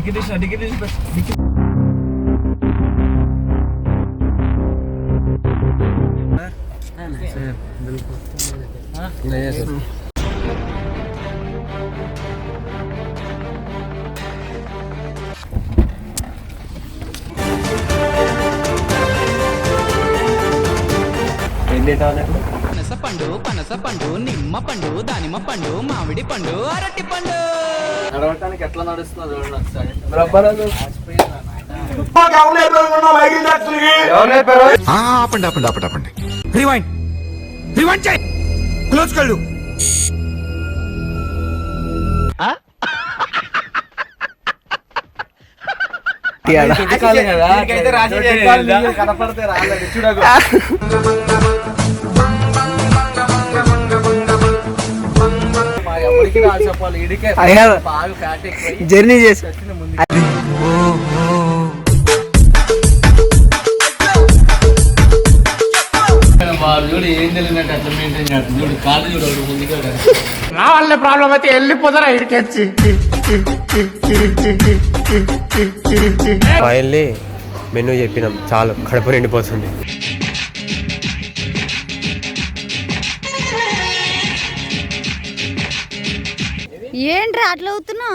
Degree తీసిన degree తీసి degree పనస పండు పనస పండు నిమ్మ పండు దానిమ్మ పండు మామిడి పండు అరటి పండు. నడవటానికి ఎట్లా నడుస్తుందో చూడండి ఒకసారి. ఆ, ఆపండి ఆపండి ఆపండి ఆపండి. రివైండ్ రివైండ్ చేయి. క్లోజ్ కళ్ళు ఎక్కాలి కదా. దీనికైతే రాజీ చోటు ఎక్కాలి, ఎక్కాలి, నీకు కనపడితే రాలేదు. చూడకు. చూడు ముందుగా నా వల్ల ప్రాబ్లం అయితే వెళ్ళిపోతారా ఇడికెచ్చి ఫైనల్లీ మెనూ చెప్పినాం చాలు కడుపు నిండిపోతుంది ఏంట్రా అట్లా అవుతున్నా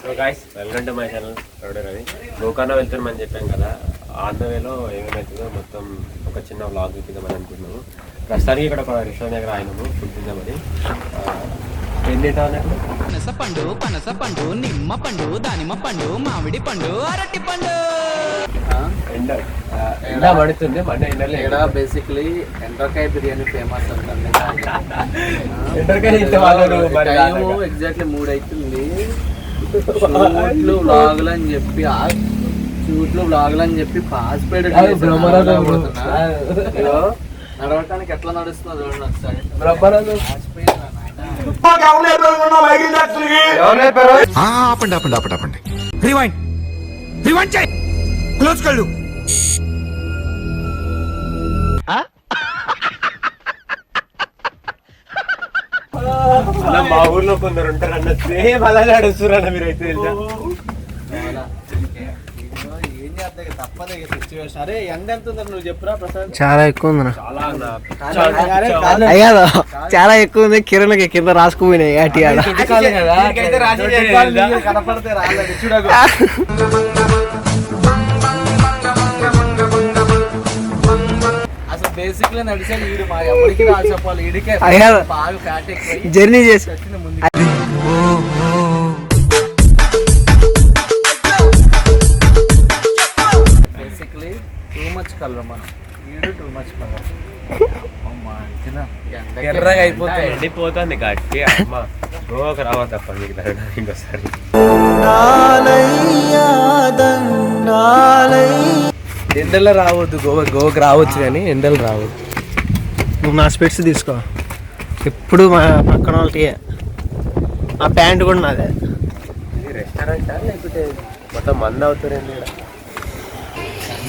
so guys welcome to my channel రౌడర్ Ravi Gokarna వెళ్తున్నామని చెప్పాం కదా. ఆంధ్రవేలో ఏమేమవుతుందో మొత్తం ఒక చిన్న వ్లాగ్ చూపిద్దామని అనుకుంటున్నాము. ప్రస్తుతానికి ఇక్కడ ఒక రెస్టారెంట్ దగ్గర ఆయనము ఫుడ్ తిందామని. పనస పండు పనస పండు నిమ్మ పండు దానిమ్మ పండు మామిడి పండు అరటి పండు. ఎండ పడుతుంది మన ఎండలో. ఇక్కడ బేసిక్లీ ఎండ్రకాయ బిర్యానీ ఫేమస్ అంటుంది ఎండకాయ తింటే వాళ్ళు మరి టైం అలాగా. ఎగ్జాక్ట్లీ మూడు అవుతుంది షూట్లు అని చెప్పి షూట్లు వ్లాగులు అని చెప్పి పాస్పేడ్ అది బ్రహ్మరథం. నడవటానికి ఎట్లా నడుస్తుందో చూడండి ఒకసారి. ఆపండి ఆపండి ఆపండి ఆపండి. రివైండ్ రివైండ్ చేయి. క్లోజ్ కళ్ళు మా ఊర్లో కొందరు ఉంటారు అన్న సేమ్ అలాగే అడుస్తున్నారు మీరు అయితే తెలుసా ఏం చేద్దాం ఇక తప్పదు ఇక సిచ్యువేషన్ అరే ఎండ ఎంత ఉందని నువ్వు చెప్పురా ప్రసాద్ చాలా ఎక్కువ ఉంది? చాలా అన్న అరే, కాదు. అయ్యా చాలా ఎక్కువ ఉంది. కిరణ్ కింద రాసుకుపోయినాయి అటి కనపడితే రాలేదు. చూడకు. అసలు బేసిక్లీ నడిచేది ఈడు మా ఎవరికి రాదు చెప్పాలి? ఈడికే. అయ్యా. బాగా ఫ్యాట్ ఎక్కువ జర్నీ చేసి. చచ్చిన ముందు. ఎర్రగా అయిపోతుంది. ఎండిపోతుంది గట్టి అమ్మ. గోవాకి రావా తప్ప మీకు తగ్గ ఇంకోసారి. ఎండలో రావద్దు గోవా గోవాకి రావచ్చు కానీ ఎండలు రావద్దు నువ్వు నా స్పెట్స్ తీసుకో. ఎప్పుడు మా పక్కన వాళ్ళకి ఆ ప్యాంట్ కూడా నాదే. ఇది రెస్టారెంటా లేకపోతే మొత్తం మంది అవుతారండి యారు ఎన్నారు అరే కనీసం ఫేస్ ఫీల్ ఎట్లుందో మాత్రం తెలియలేదా నువ్వు కాదురా.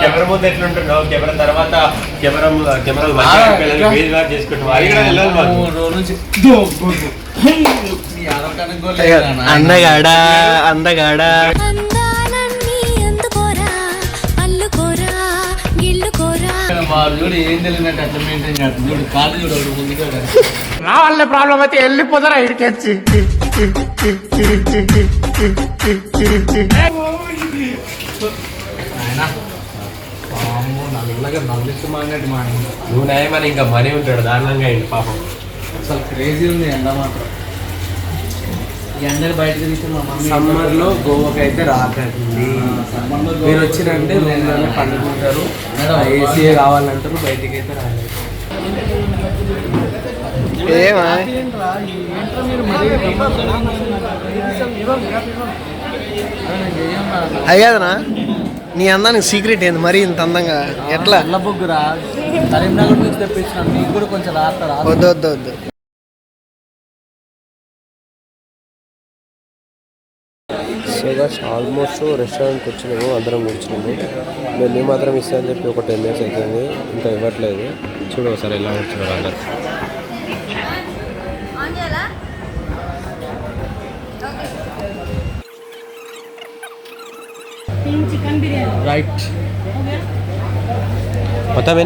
కెమెరా ముందు ఎట్లుంటున్నావు కెమెరా తర్వాత కెమెరా కెమెరాలు ఆ, మంచిగా చేసుకుంటున్నావు. అది కూడా వాడు చూడు ఏం తెలియనట్టు అట్లా మెయింటైన్ చూడు కాదు చూడు వాడు ముందుగా నా వల్ల ప్రాబ్లం అయితే వెళ్ళిపోతారా ఇడికెచ్చి నల్లగా నల్లిస్తూ మాడినట్టు మాడింది నువ్వు నయమని ఇంకా మనీ ఉంటాడు దారుణంగా అయింది పాపం. అసలు క్రేజీ ఉంది ఎండ మాత్రం. ఎండలు బయటకు తీస్తే మా మమ్మీ సమ్మర్లో గోవాకి అయితే రాకండి సమ్మర్లో మీరు వచ్చినంటే రూమ్లోనే పండుకుంటారు ఏసీ కావాలంటారు బయటికి అయితే రాలేదు అయ్యాదనా నీ అందానికి సీక్రెట్ ఏంది మరి ఇంత అందంగా? ఎట్లా? నల్ల బొగ్గురా? కరీంనగర్ నుంచి తెప్పించిన నీకు కూడా కొంచెం రాస్తారా వద్దు వద్దు వద్దు. సో గాస్ ఆల్మోస్ట్ రెస్టారెంట్కి వచ్చినాము అందరం కూర్చున్నాము. మేము మాత్రం ఇస్తామని చెప్పి ఒక టెన్ మినిట్స్ అవుతుంది ఇంకా ఇవ్వట్లేదు. చూడు ఒకసారి ఎలా వచ్చినారు అందరు. రైట్ మొత్తం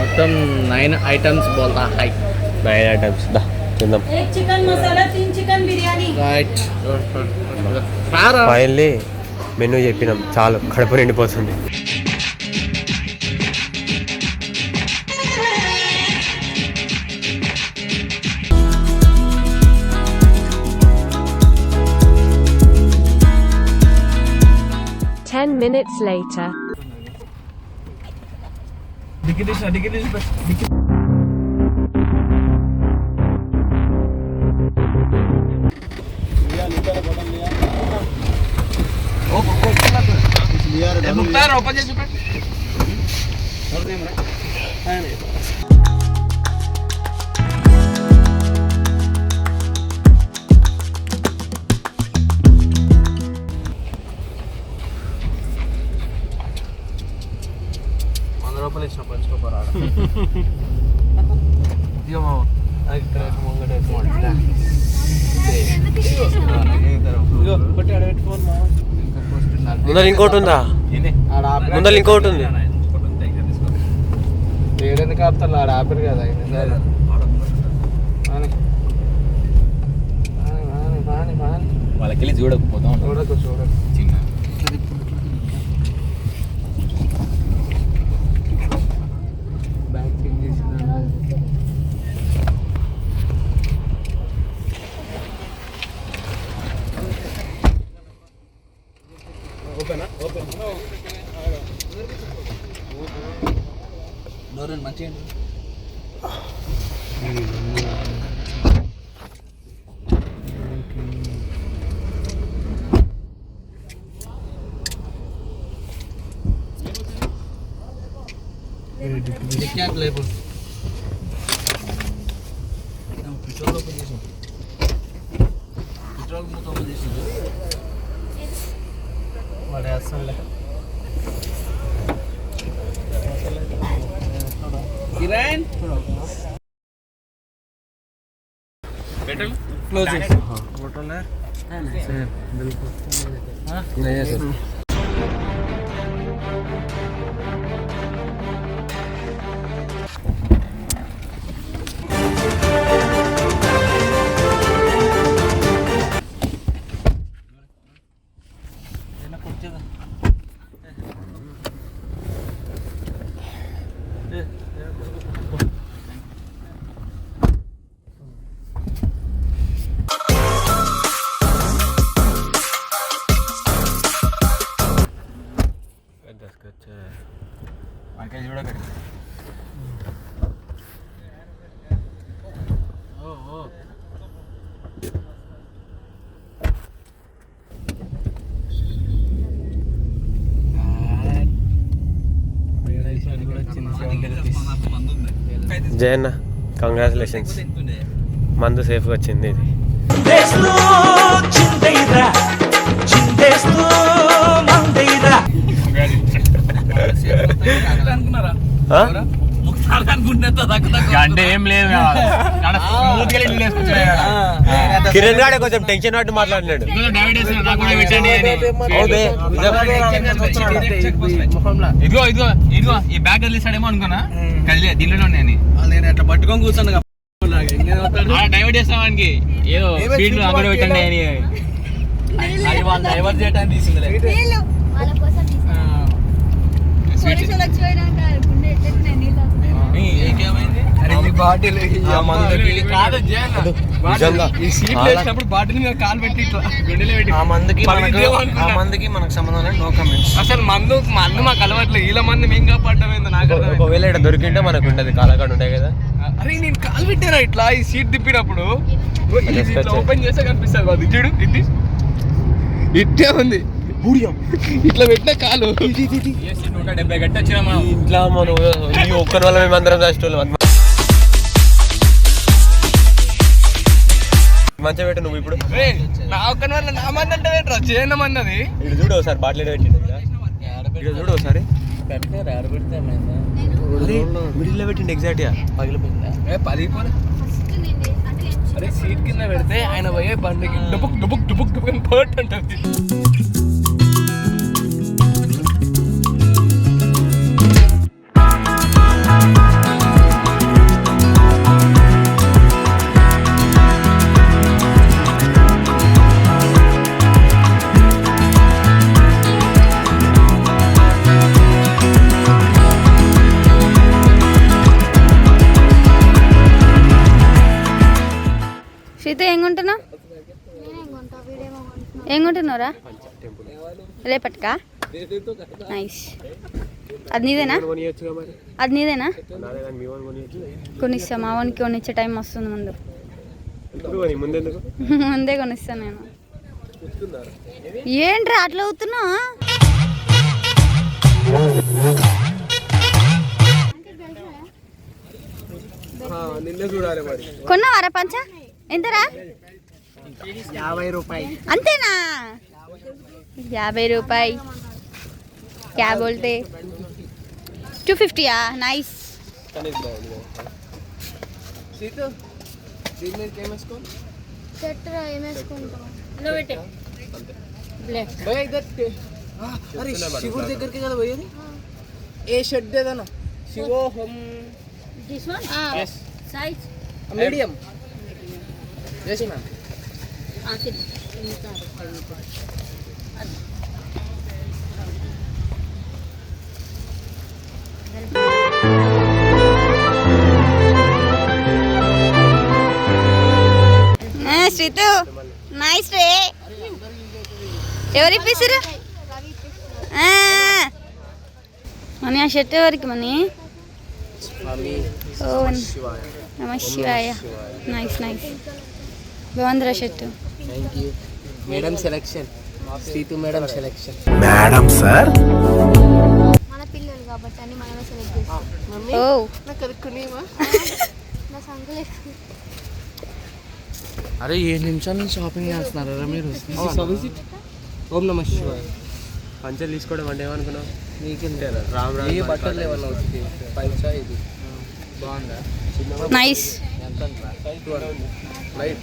మొత్తం నైన్ ఐటమ్స్ బోల్తా. హై నైన్ ఐటమ్స్ దా. తిందాం ఫైనల్లీ మెనూ చెప్పినాం చాలు కడుపు నిండిపోతుంది Ten minutes later. Dikidish, dikidish, dikidish. Open చేసి వంద రూపాయలు ఇచ్చిన పంచుకోపోరా ఇదిగో ఇక్కడ ముంగట పెట్టుకోండి. ఇదిగో, పెట్టుకోండి మామ. ముందర ఇంకోటి ఉందా? ముందర ఇంకోటి ఉంది. ఏడెందుకు ఆపుతారు? ఆడ ఆపిల్ కదా మాని. వాళ్ళకెళ్ళి చూడకపోతాం చూడకు చూడకు బ్యాగ్ చెక్ చేసిన ఓపెన్ మంచిగా క్యాప్ లేపు పెట్రోల్ ఓపెన్ చేసాం పెట్రోల్ మూత ఓపెన్ చేసింది పడేస్తానులే కిరణ్ క్లోజ్ చేసి హోటల్ జయన్న కంగ్రాచులేషన్స్ మందు సేఫ్గా వచ్చింది ఇది. ఆ? అంటే ఏం లేదు కిరణ్ గాడే కొంచెం టెన్షన్ పట్టి మాట్లాడినాడు ఇదిగో ఇదిగో ఇదిగో ఈ బ్యాగ్ వదిలేసాడేమో అనుకున్నా కదిలే దీంట్లోనే ఉన్నాయని నేను అట్లా పట్టుకొని కూర్చున్నా డైవర్ట్ చేస్తామానికి ఏదో స్పీడ్ అక్కడ పెట్టండి అని అది వాళ్ళు డైవర్ట్ చేయడానికి తీసిందిలే వాళ్ళ కోసం పోలీసులు వచ్చి పోయినాక గుండె ఎట్లెట్టినాయి నీళ్ళు ఇంకేమైంది అరే ఈ బాటిల్ వేసినప్పుడు బాటిల్ మీద కాలు పెట్టి ఇట్లా గుండెలో పెట్టి ఆ మందుకి ఆ. మందుకి మనకు సంబంధం లేదు. నో కమెంట్స్ అసలు మందు మందు మాకు అలవాట్లేదు వీళ్ళ మంది మేము కాపాడటం ఏందో నాకు. ఒకవేళ ఇక్కడ దొరికింటే మనకు ఉండదు. కాలకాడ ఉంటాయి కదా. అరే నేను కాలు పెట్టారా ఇట్లా? ఈ సీట్ తిప్పినప్పుడు. ఓపెన్ చేస్తే కనిపిస్తుంది అది చూడు ఇది. ఇట్టే ఉంది. ఇట్లా పెట్టిన కాలు. నూట డెబ్బై గట్టి వచ్చినా మనం. ఇంట్లో మనం ఈ ఒక్కరి వల్ల మేము అందరం మంచిగా పెట్టు నువ్వు ఇప్పుడు. నా ఒక్కని వల్ల నా మంది అంటే ఏంట్రా చేయడం అన్నది ఇటు చూడు ఒకసారి బాటిల్ పెట్టిండు ఇక్కడ? ఇక్కడ చూడు ఒకసారి. మిడిల్లో పెట్టిండు ఎగ్జాక్ట్గా. పగిలిపోయిందా? అంటే అరే సీట్ కింద పెడితే ఆయన పోయే బండికి డుబుక్ డుబుక్ డుబుక్ డుబుక్ పర్ట్ అంటుంది కొంటున్నావురా రేపటికా నైస్ అది నీదేనా? అది నీదేనా? కొనిస్తా మా వానికి కొనిచ్చే టైం వస్తుంది ముందు. ముందే కొనిస్తా నేను. ఏంట్రా అట్లా మరి. కొన్నావారా పంచ? ఎంతరా? అంతేనా? యాభై రూపాయి. క్యా బోల్తే? టూ ఫిఫ్టీయా నైస్ అరే శివుడి దగ్గరికి కదా పోయేది? ఏ షెడ్ ఏదన్నా? Shivoham medium. Yes ma'am Sreethu nice రే ఎవరు ఇప్పిస్తారు మనీ ఆ షర్ట్ ఎవరికి మనీ ఓ నమ శివాయ నైస్ నైస్ బాగుందిరా shirt thank you madam selection Seethu madam selection madam sir మన పిల్లలు కాబట్టి అని మనమే సెలెక్ట్ చేస్తాం. ఓ. నా సంగులే. అరే ఏ నిమిషాల నుంచి షాపింగ్ చేస్తున్నారా మీరు? ఓం నమ శివాయ. పంచలు తీసుకోవడం అంటే ఏమనుకున్నావు? నీకెంత రామ్ రామ్ ఏ బట్టలు ఏమన్నా వచ్చి? పంచా ఇది? బాగుందా? నైస్ ఎంత లైట్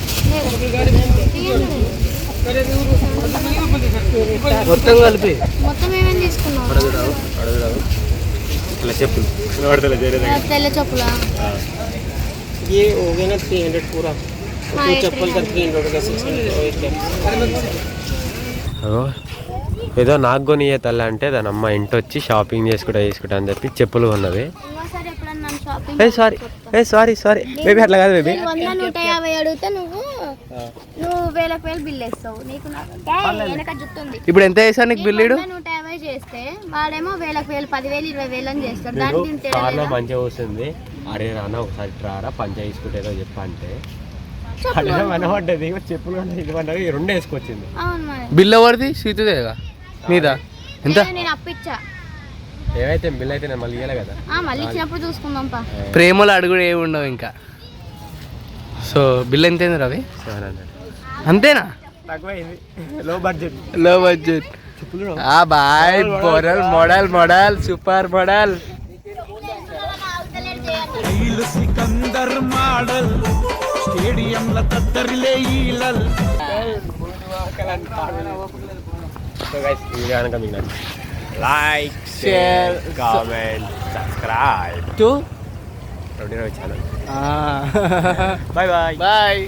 మొత్తం కలిపి మొత్తం ఏమేమి తీసుకున్నావు అడుగురావు అడుగురావు ఇలా చెప్పులు వాడతలే చేరే దగ్గర తెల్ల చెప్పులా ये हो गया ना थ्री हंड्रेड पूरा तो चप्पल का थ्री हंड्रेड का सिक्स అగో ఏదో నాకు కొనియే తల్లి అంటే దాని అమ్మ ఇంటి వచ్చి షాపింగ్ చేసుకుంటా చేసుకుంటా అని చెప్పి చెప్పులు కొన్నది ఇంకోసారి ఎప్పుడన్నా నన్ను షాపింగ్ ఏ సారీ ఏ సారీ సారీ బేబీ అట్లా కాదు బేబీ నేను వంద నూట యాభై అడిగితే నువ్వు నువ్వు వేలకు వేలు బిల్ వేస్తావు. నీకు వెనక జుట్టుంది ఇప్పుడు ఎంత వేసా నీకు బిల్లుడు వంద నూట యాభై చేస్తే వాడేమో వేలకు వేలు పదివేలు ఇరవై వేలు అని చేస్తాడు. దానికి తింటే కార్లో మంచిగా వస్తుంది అరే రానా ఒకసారి రారా పంచ తీసుకుంటేదో చెప్పంటే అదే మనపడ్డది చెప్పులు అంటే ఇది పడ్డది రెండు వేసుకొచ్చింది. అవును మరి. బిల్ ఎవరిది? సీతుదేగా నీదా? ఎంత? నేను- అప్పిచ్చా. ఏవైతే బిల్ అయితే నేను మళ్ళీ ఇవ్వాలి కదా. ఆ, మళ్ళీ ఇచ్చినప్పుడు చూసుకుందాం పా. ప్రేమలు అడుగుడు ఏమి ఉండవు ఇంకా. సో బిల్ ఎంత అయింది రవి? Seven hundred. అంతేనా? తక్కువైంది. లో బడ్జెట్లో బడ్జెట్ ఆ boy model model model super model Sikandar model స్టేడియంల తద్దరిలే ఈలల్. Like share comment subscribe to రెండు ఛానల్ బాయ్ బాయ్ బాయ్